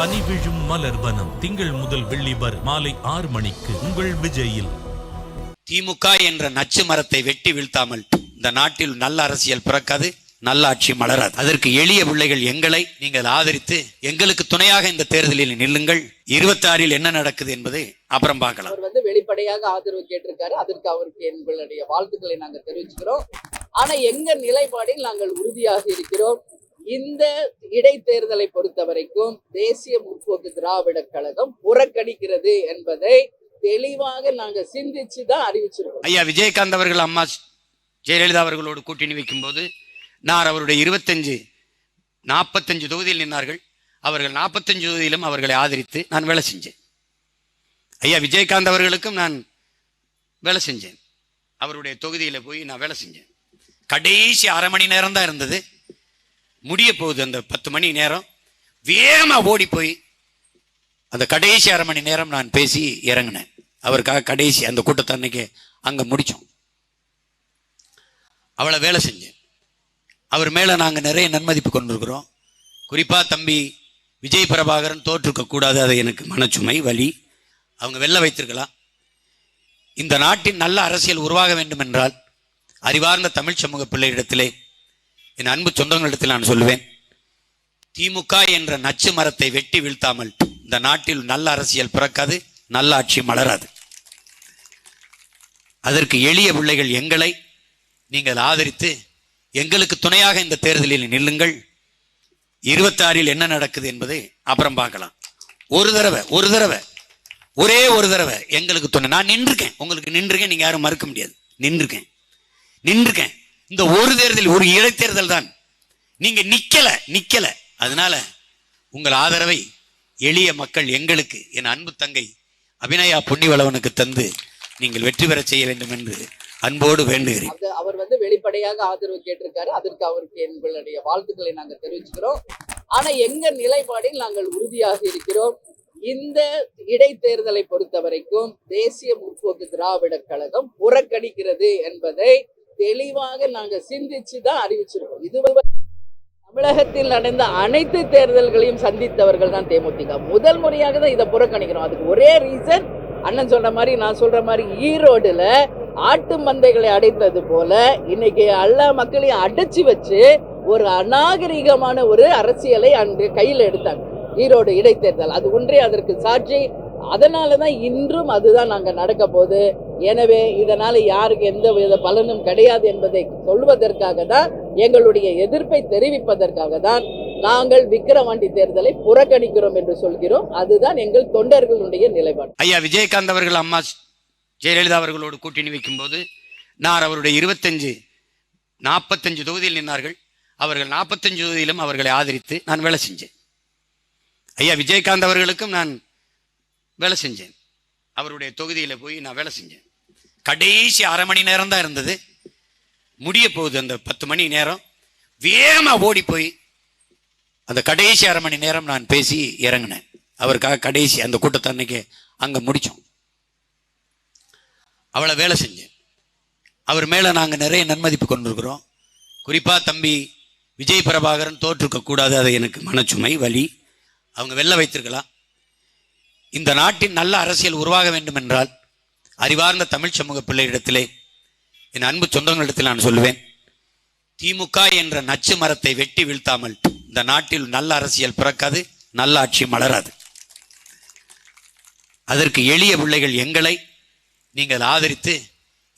பனி விழும் மலர்வனம் திங்கள் முதல் வெள்ளி வரை மாலை ஆறு மணிக்கு உங்கள் விஜயில். திமுக என்ற நச்சு மரத்தை வெட்டி வீழ்த்தாமல் இந்த நாட்டில் நல்ல அரசியல் பிறக்காது நல்ல ஆட்சி மலராது. அதற்கு எளிய பிள்ளைகள் எங்களை நீங்கள் ஆதரித்து எங்களுக்கு துணையாக இந்த தேர்தலில் நில்லுங்கள். இருபத்தி ஆறில் என்ன நடக்குது என்பதை அப்புறம் பார்க்கலாம். அவர் வந்து வெளிப்படையாக ஆதரவு கேட்டிருக்காரு. அதற்கு அவருக்கு எங்களுடைய வாழ்த்துக்களை நாங்கள் தெரிவிச்சுக்கிறோம். ஆனா எங்க நிலைப்பாடில் நாங்கள் உறுதியாக இருக்கிறோம்? இந்த இடைத்தேர்தலை பொறுத்த வரைக்கும் தேசிய முற்போக்கு திராவிட கழகம் புறக்கணிக்கிறது என்பதை தெளிவாக நாங்க சிந்திச்சு தான் அறிவிச்சிருக்கோம். ஐயா விஜயகாந்த் அவர்கள் அம்மா ஜெயலலிதா அவர்களோடு கூட்டணி வைக்கும்போது நான் அவருடைய இருபத்தஞ்சு நாற்பத்தஞ்சு தொகுதியில் நின்றார்கள் அவர்கள் நாற்பத்தஞ்சு தொகுதியிலும் அவர்களை ஆதரித்து நான் வேலை செஞ்சேன். ஐயா விஜயகாந்த் அவர்களுக்கும் நான் வேலை செஞ்சேன். அவருடைய தொகுதியில் போய் நான் வேலை செஞ்சேன். கடைசி அரை மணி நேரம் தான் இருந்தது. முடிய போகுது அந்த பத்து மணி நேரம். வேகமாக ஓடி போய் அந்த கடைசி அரை மணி நேரம் நான் பேசி இறங்கினேன். அவருக்காக கடைசி அந்த கூட்டத்தை அன்னைக்கு அங்கே முடித்தோம் அவளை வேலை செஞ்சேன். அவர் மேலே நாங்கள் நிறைய நன்மதிப்பு கொண்டிருக்கிறோம். குறிப்பாக தம்பி விஜய் பிரபாகரன் தோற்றுக்க கூடாது அது எனக்கு மனச்சுமை வழி அவங்க வெளில வைத்திருக்கலாம். இந்த நாட்டின் நல்ல அரசியல் உருவாக வேண்டும் என்றால் அறிவார்ந்த தமிழ் சமூக பிள்ளையிடத்திலே என் அன்பு சொந்தங்களிடத்தில் நான் சொல்லுவேன் திமுக என்ற நச்சு மரத்தை வெட்டி வீழ்த்தாமல் இந்த நாட்டில் நல்ல அரசியல் பிறக்காது நல்ல ஆட்சி மலராது. அதற்கு எளிய பிள்ளைகள் எங்களை நீங்கள் ஆதரித்து எங்களுக்கு துணையாக இந்த தேர்தலில் நில்லுங்கள். இருபத்தாறில் என்ன நடக்குது என்பதை அப்புறம் பார்க்கலாம். ஒரு தடவை ஒரு தடவை ஒரே ஒரு தடவை எங்களுக்கு துணை. நான் நின்றுருக்கேன் உங்களுக்கு நின்றுருக்கேன் நீங்க யாரும் மறுக்க முடியாது. நின்றுருக்கேன் நின்றுருக்கேன். இந்த ஒரு தேர்தல் ஒரு இடைத்தேர்தல் தான். நீங்க நிக்கல நிக்கல. அதனால உங்கள் ஆதரவை எளிய மக்கள் எங்களுக்கு என் அன்பு தங்கை அபிநயா புண்ணிவளவனுக்கு தந்து நீங்கள் வெற்றி பெறச் செய்ய வேண்டும் என்று அன்போடு வேண்டுகிறேன். அவர் வந்து வெளிப்படையாக ஆதரவு கேட்டிருக்காரு. அதற்கு அவருக்கு எங்களுடைய வாழ்த்துக்களை நாங்கள் தெரிவிச்சுக்கிறோம். ஆனா எங்க நிலைப்பாடில் நாங்கள் உறுதியாக இருக்கிறோம். இந்த இடைத்தேர்தலை பொறுத்த வரைக்கும் தேசிய முற்போக்கு திராவிட கழகம் புறக்கணிக்கிறது என்பதை தெளிவாக நாங்க சிந்திச்சு தான் அறிவிச்சிருக்கோம். இது தமிழகத்தில் நடந்த அனைத்து தேர்தல்களையும் சந்தித்தவர்கள் தான் தேமுதிக. முதல் முறையாக தான் இதை புறக்கணிக்கிறோம். அதுக்கு ஒரே ரீசன் அண்ணன் சொல்ற மாதிரி நான் சொல்ற மாதிரி ஈரோடுல ஆட்டு மந்தைகளை அடைத்தது போல இன்னைக்கு எல்லா மக்களையும் அடைச்சு வச்சு ஒரு அநாகரிகமான ஒரு அரசியலை அன்று கையில் எடுத்தாங்க. ஈரோடு இடைத்தேர்தல். அது ஒன்றே அதற்கு சாட்சி. அதனால தான் இன்றும் அதுதான் நாங்கள் நடக்க போது எனவே இதனால் யாருக்கு எந்த வித பலனும் கிடையாது என்பதை சொல்வதற்காக தான் எங்களுடைய எதிர்ப்பை தெரிவிப்பதற்காக தான் நாங்கள் விக்கிரவாண்டி தேர்தலை புறக்கணிக்கிறோம் என்று சொல்கிறோம். அதுதான் எங்கள் தொண்டர்களுடைய நிலைப்பாடு. ஐயா விஜயகாந்த் அவர்கள் அம்மா ஜெயலலிதா அவர்களோடு கூட்டணி வைக்கும்போது நான் அவருடைய இருபத்தஞ்சு நாற்பத்தஞ்சு தொகுதியில் நின்றார்கள் அவர்கள் நாற்பத்தஞ்சு தொகுதியிலும் அவர்களை ஆதரித்து நான் வேலை செஞ்சேன். ஐயா விஜயகாந்த் அவர்களுக்கும் நான் வேலை செஞ்சேன். அவருடைய தொகுதியில் போய் நான் வேலை செஞ்சேன். கடைசி அரை மணி நேரம் தான் இருந்தது. முடிய போகுது அந்த பத்து மணி நேரம். வேகமாக ஓடி போய் அந்த கடைசி அரை மணி நேரம் நான் பேசி இறங்கினேன். அவருக்காக கடைசி அந்த கூட்டத்தை அன்னைக்கு அங்கே முடித்தோம் அவளை வேலை செஞ்சேன். அவர் மேலே நாங்கள் நிறைய நன்மதிப்பு கொண்டிருக்கிறோம். குறிப்பாக தம்பி விஜய் பிரபாகரன் தோற்றுக்க கூடாது அது எனக்கு மனச்சுமை வலி. அவங்க வெளில வைத்திருக்கலாம். இந்த நாட்டின் நல்ல அரசியல் உருவாக வேண்டும் என்றால் அறிவார்ந்த தமிழ் சமூக பிள்ளையிடத்திலே என் அன்பு சொந்தங்களிடத்தில் நான் சொல்லுவேன் திமுக என்ற நச்சு மரத்தை வெட்டி வீழ்த்தாமல் இந்த நாட்டில் நல்ல அரசியல் பிறக்காது நல்ல ஆட்சி மலராது. அதற்கு எளிய பிள்ளைகள் எங்களை நீங்கள் ஆதரித்து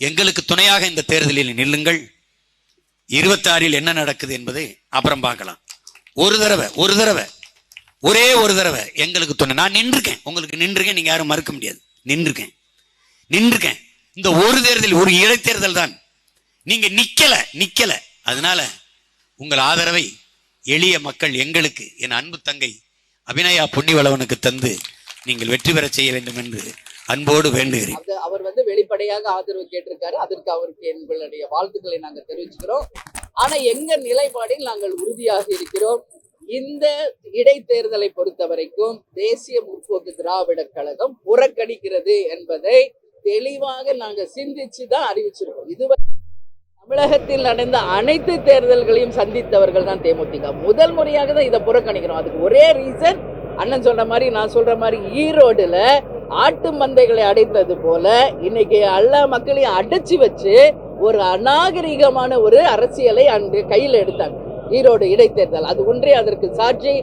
எங்களுக்கு துணையாக இந்த தேர்தலில் நில்லுங்கள். இருபத்தாறில் என்ன நடக்குது என்பதை அப்புறம் பார்க்கலாம். ஒரு தடவை ஒரு தடவை ஒரே ஒரு தடவை எங்களுக்கு துணை. நான் நின்றுருக்கேன் உங்களுக்கு நின்றுருக்கேன் நீங்கள் யாரும் மறுக்க முடியாது. நின்றுருக்கேன். நின்றுருக்கேன். இந்த ஒரு தேர்தல் ஒரு இடைத்தேர்தல் தான். நீங்க நிக்கல நிக்கல. அதனால உங்கள் ஆதரவை எளிய மக்கள் எங்களுக்கு என் அன்பு தங்கை அபிநயா பொன்னிவளவனுக்கு தந்து நீங்கள் வெற்றி பெறச் செய்ய வேண்டும் என்று அன்போடு வேண்டுகிறேன். அவர் வந்து வெளிப்படையாக ஆதரவு கேட்டிருக்காரு. அதற்கு அவருக்கு எங்களுடைய வாழ்த்துக்களை நாங்கள் தெரிவிச்சுக்கிறோம். ஆனா எங்க நிலைப்பாடில் நாங்கள் உறுதியாக இருக்கிறோம். இந்த இடைத்தேர்தலை பொறுத்த வரைக்கும் தேசிய முற்போக்கு திராவிட கழகம் புறக்கணிக்கிறது என்பதை தெளிவாக நாங்க சிந்திச்சு தான் அறிவிச்சிருக்கோம். இதுவரை தமிழகத்தில் நடந்த அனைத்து தேர்தல்களையும் சந்தித்தவர்கள் தான் தேமுதிக. முதல் முறையாக தான் இதை புறக்கணிக்கிறோம். அதுக்கு ஒரே ரீசன் அண்ணன் சொல்ற மாதிரி நான் சொல்ற மாதிரி ஈரோடுல ஆட்டு மந்தைகளை அடைத்தது போல இன்னைக்கு எல்லா மக்களையும் அடைச்சி வச்சு ஒரு அநாகரிகமான ஒரு அரசியலை அன்று கையில் எடுத்தாங்க. ஈரோடு இடைத்தேர்தல். அது ஒன்றே அதற்கு சாட்சி.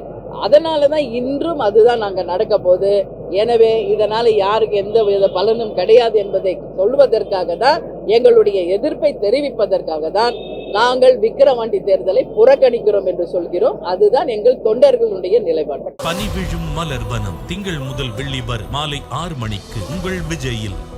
அதனால தான் இன்றும் அதுதான் நாங்கள் நடக்க போகுது. எனவே இதனால் யாருக்கு எந்த வித பலனும் கிடையாது என்பதை சொல்வதற்காக தான் எங்களுடைய எதிர்ப்பை தெரிவிப்பதற்காக தான் நாங்கள் விக்கிரவாண்டி தேர்தலை புறக்கணிக்கிறோம் என்று சொல்கிறோம். அதுதான் எங்கள் தொண்டர்களுடைய நிலைப்பாடு. பனி விழும் மலர் வனம் திங்கள் முதல் வெள்ளி மாலை ஆறு மணிக்கு உங்கள் விஜயில்.